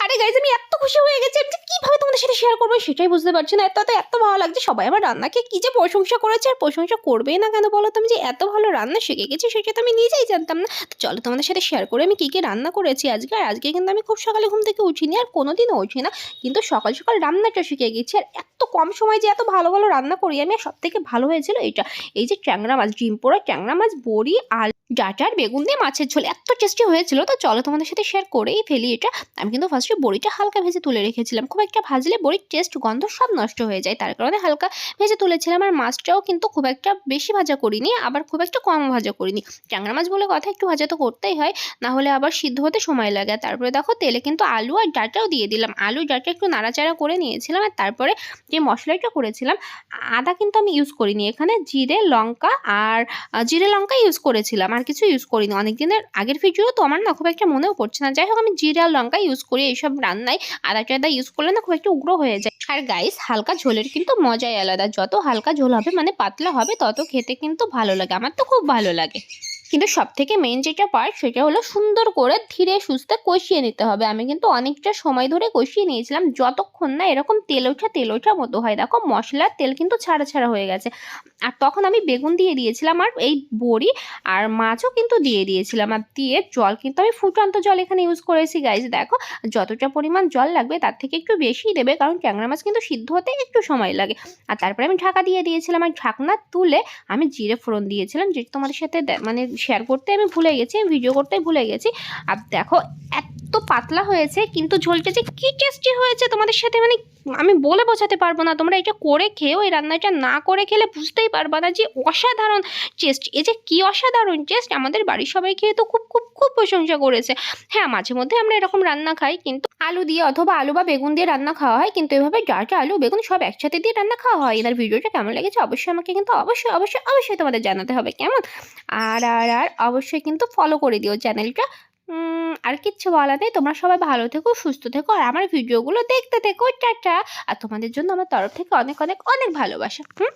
আরে গাইজ আমি এত খুশি হয়ে গেছি, আমি কীভাবে তোমাদের সাথে শেয়ার করব সেটাই বুঝতে পারছি না। এত এত ভালো লাগছে সবাই আমার রান্নাকে কি যে প্রশংসা করেছে আর প্রশংসা করবেই না কেন বলো তো? আমি যে এত ভালো রান্না শিখে গেছি সেটা তো আমি নিজেই জানতাম না। তো চলো তোমাদের সাথে শেয়ার করে আমি কী কী রান্না করেছি আজকে। আর আজকে কিন্তু আমি খুব সকালে ঘুম থেকে উঠিনি আর কোনোদিনও উঠি না। কিন্তু সকাল সকাল রান্নাটা শিখে গেছি আর এত কম সময় যে এত ভালো ভালো রান্না করি আমি সব থেকে ভালো হয়েছিল এটা এই যে ট্যাংরা মাছ, ডিম পোড়া, ট্যাংরা মাছ, বড়ি আর ডাটার বেগুন দিয়ে মাছের ঝোল এত টেস্টি হয়েছিল, তো চলো তোমাদের সাথে শেয়ার করেই ফেলি এটা। আমি কিন্তু ফার্স্টে বড়িটা হালকা ভেজে তুলে রেখেছিলাম। খুব একটা ভাজলে বড়ির টেস্ট গন্ধ সব নষ্ট হয়ে যায়, তার কারণে হালকা ভেজে তুলেছিলাম। আর মাছটাও কিন্তু খুব একটা বেশি ভাজা করিনি, আবার খুব একটা কম ভাজা করিনি। ট্যাংরা মাছ বলে কথা, একটু ভাজা তো করতেই হয়, না হলে আবার সিদ্ধ হতে সময় লাগে। তারপরে দেখো, তেলে কিন্তু আলু আর ডাটাও দিয়ে দিলাম। আলু ডাটা একটু নাড়াচাড়া করে নিয়েছিলাম, আর তারপরে যে মশলাটা করেছিলাম আদা কিন্তু আমি ইউজ করিনি। এখানে জিরে, লঙ্কা, আর জিরে, লঙ্কা ইউজ করেছিলাম। আর কিছু ইউজ করিনি। অনেক দিনের আগের ভিডিও তো আমার না খুব একটা মনেও পড়ছে না। যাই হোক, আমি জিরা লঙ্কা ইউজ করি এইসব রান্নায়। আদা টাদা ইউজ করলে না খুব একটা উগ্র হয়ে যায়। আর গাইস হালকা ঝোলের কিন্তু মজাই আলাদা। যত হালকা ঝোল হবে মানে পাতলা হবে, তত খেতে কিন্তু ভালো লাগে। আমার তো খুব ভালো লাগে। কিন্তু সব থেকে মেন যেটা পার্ট সেটা হলো সুন্দর করে ধীরে সুস্থে কষিয়ে নিতে হবে। আমি কিন্তু অনেকটা সময় ধরে কষিয়ে নিয়েছিলাম, যতক্ষণ না এরকম তেল ওঠা তেল ওঠা মতো হয়। দেখো মশলার তেল কিন্তু ছাড়া ছাড়া হয়ে গেছে। আর তখন আমি বেগুন দিয়ে দিয়েছিলাম আর এই বড়ি আর মাছও কিন্তু দিয়ে দিয়েছিলাম। আর দিয়ে জল কিন্তু আমি ফুটন্ত জল এখানে ইউজ করেছি গাইজ দেখো যতটা পরিমাণ জল লাগবে তার থেকে একটু বেশি দেবে, কারণ ট্যাংরা মাছ কিন্তু সিদ্ধ হতে একটু সময় লাগে। আর তারপরে আমি ঢাকা দিয়ে দিয়েছিলাম, আর ঢাকনা তুলে আমি জিরে ফোড়ন দিয়েছিলাম, যেটা তোমাদের সাথে মানে শেয়ার করতে আমি ভুলে গেছি ভিডিও করতে ভুলে গেছি। আর দেখো এত পাতলা হয়েছে, কিন্তু ঝোলটা যে কী টেস্টি হয়েছে তোমাদের সাথে মানে আমি বলে বোঝাতে পারব না। তোমরা এটা করে খেয়েও, এই রান্নাটা না করে খেলে বুঝতেই পারবা না যে অসাধারণ টেস্ট এই যে কী অসাধারণ টেস্ট আমাদের বাড়ির সবাই খেয়ে তো খুব খুব খুব প্রশংসা করেছে। হ্যাঁ মাঝে মধ্যে আমরা এরকম রান্না খাই, কিন্তু আলু দিয়ে অথবা আলু বা বেগুন দিয়ে রান্না খাওয়া হয়, কিন্তু এভাবে ডাটা আলু, বেগুন সব একসাথে দিয়ে রান্না খাওয়া হয়। এদের ভিডিওটা কেমন লেগেছে অবশ্যই আমাকে কিন্তু অবশ্যই অবশ্যই অবশ্যই তোমাদের জানাতে হবে, কেমন? আর আর আর অবশ্যই কিন্তু ফলো করে দিও চ্যানেলটা আর কিচ্ছু বলা নেই। তোমরা সবাই ভালো থেকো, সুস্থ থেকো, আর আমার ভিডিওগুলো দেখতে থেকো। টাটা আর তোমাদের জন্য আমার তরফ থেকে অনেক অনেক অনেক ভালোবাসা। হুম?